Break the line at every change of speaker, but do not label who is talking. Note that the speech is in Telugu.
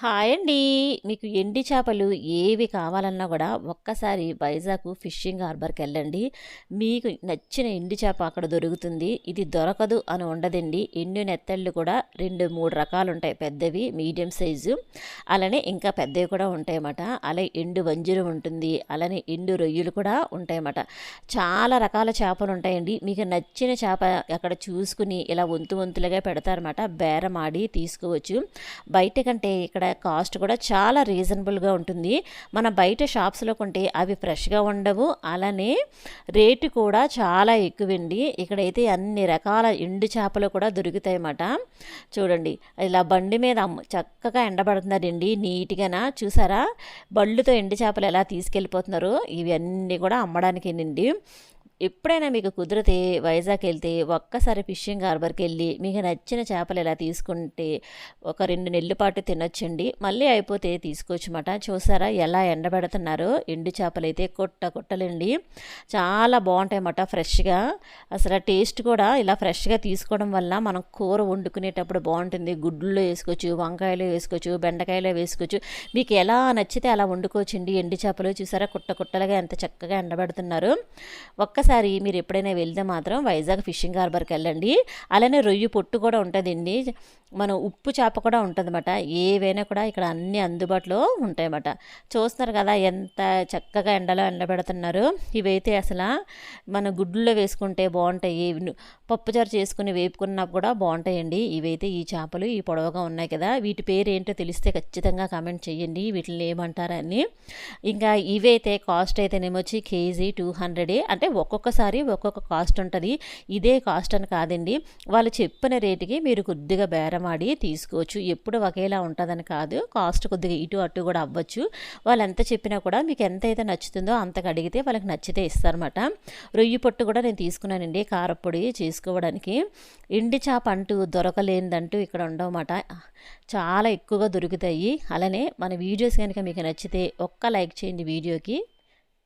హాయ్ అండి. మీకు ఎండి చేపలు ఏవి కావాలన్నా కూడా ఒక్కసారి వైజాగ్ ఫిషింగ్ హార్బర్‌కెళ్ళండి. మీకు నచ్చిన ఎండి చేప అక్కడ దొరుకుతుంది. ఇది దొరకదు అని ఉండదండి. ఎండు నెత్తళ్ళు కూడా రెండు మూడు రకాలు ఉంటాయి పెద్దవి, మీడియం సైజు అలానే ఇంకా పెద్దవి కూడా ఉంటాయన్నమాట. అలాగే ఎండు వంజరం ఉంటుంది. అలానే ఎండు రొయ్యలు కూడా ఉంటాయన్నమాట. చాలా రకాల చేపలు ఉంటాయండి మీకు నచ్చిన చేప అక్కడ చూసుకుని ఇలా వంతు వంతులుగా పెడతారన్నమాట. బేరమాడి తీసుకోవచ్చు. బయట కంటే ఇక్కడ కాస్ట్ కూడా చాలా రీజనబుల్గా ఉంటుంది. మన బయట షాప్స్లో కొంటే అవి ఫ్రెష్గా ఉండవు. అలానే రేటు కూడా చాలా ఎక్కువండి. ఇక్కడైతే అన్ని రకాల ఎండు చేపలు కూడా దొరుకుతాయి అన్నమాట చూడండి ఇలా బండి మీద చక్కగా ఎండబడుతున్నారండి. నీట్గా చూసారా? బళ్ళుతో ఎండు చేపలు ఎలా తీసుకెళ్ళిపోతున్నారో ఇవన్నీ కూడా అమ్మడానికేనండి. ఎప్పుడైనా మీకు కుదిరితే వైజాగ్ వెళ్తే ఒక్కసారి ఫిషింగ్ హార్బర్కి వెళ్ళి మీకు నచ్చిన చేపలు ఇలా తీసుకుంటే ఒక రెండు నెలల పాటు తినొచ్చండి. మళ్ళీ అయిపోతే తీసుకోవచ్చమాట చూసారా ఎలా ఎండబెడుతున్నారో? ఎండు చేపలు అయితే కొట్ట కొట్టలండి. చాలా బాగుంటాయి అన్నమాట ఫ్రెష్గా. అసలు టేస్ట్ కూడా ఇలా ఫ్రెష్గా తీసుకోవడం వల్ల మనం కూర వండుకునేటప్పుడు బాగుంటుంది. గుడ్లు వేసుకోవచ్చు వంకాయలు వేసుకోవచ్చు బెండకాయలు వేసుకోవచ్చు. మీకు ఎలా నచ్చితే అలా వండుకోవచ్చండి ఎండు చేపలు. చూసారా కుట్ట కుట్టలుగా ఎంత చక్కగా ఎండబెడుతున్నారు. ఒక్క ఒక్కసారి మీరు ఎప్పుడైనా వెళ్తే మాత్రం వైజాగ్ ఫిషింగ్ హార్బర్కి వెళ్ళండి. అలానే రొయ్యి పొట్టు కూడా ఉంటుందండి. మన ఉప్పు చేప కూడా ఉంటుందన్నమాట. ఏవైనా కూడా ఇక్కడ అన్నీ అందుబాటులో ఉంటాయన్నమాట. చూస్తున్నారు కదా ఎంత చక్కగా ఎండలో ఎండబెడుతున్నారు. ఇవైతే అసలు మన గుడ్లలో వేసుకుంటే బాగుంటాయి. పప్పుచారు చేసుకుని వేపుకున్నా కూడా బాగుంటాయండి. ఇవైతే ఈ చేపలు ఈ పొడవుగా ఉన్నాయి కదా. వీటి పేరు ఏంటో తెలిస్తే ఖచ్చితంగా కామెంట్ చేయండి. వీటిని ఏమంటారని. ఇంకా ఇవైతే కాస్ట్ అయితేనేమొచ్చి కేజీ టూ హండ్రెడే. అంటే ఒక్కొక్క ఒక్కొక్కసారి ఒక్కొక్క కాస్ట్ ఉంటుంది. ఇదే కాస్ట్ అని కాదండి. వాళ్ళు చెప్పిన రేటుకి మీరు కొద్దిగా బేరమాడి తీసుకోవచ్చు. ఎప్పుడు ఒకేలా ఉంటుందని కాదు. కాస్ట్ కొద్దిగా ఇటు అటు కూడా అవ్వచ్చు. వాళ్ళు ఎంత చెప్పినా కూడా మీకు ఎంత అయితే నచ్చుతుందో అంతకు అడిగితే వాళ్ళకి నచ్చితే ఇస్తారన్నమాట. రొయ్యి పొట్టు కూడా నేను తీసుకున్నానండి కారపొడి చేసుకోవడానికి. ఎండి చేప అంటూ దొరకలేనిదంటూ ఇక్కడ ఉండవన్నమాట. చాలా ఎక్కువగా దొరుకుతాయి. అలానే మన వీడియోస్ కనుక మీకు నచ్చితే ఒక్క లైక్ చేయండి వీడియోకి.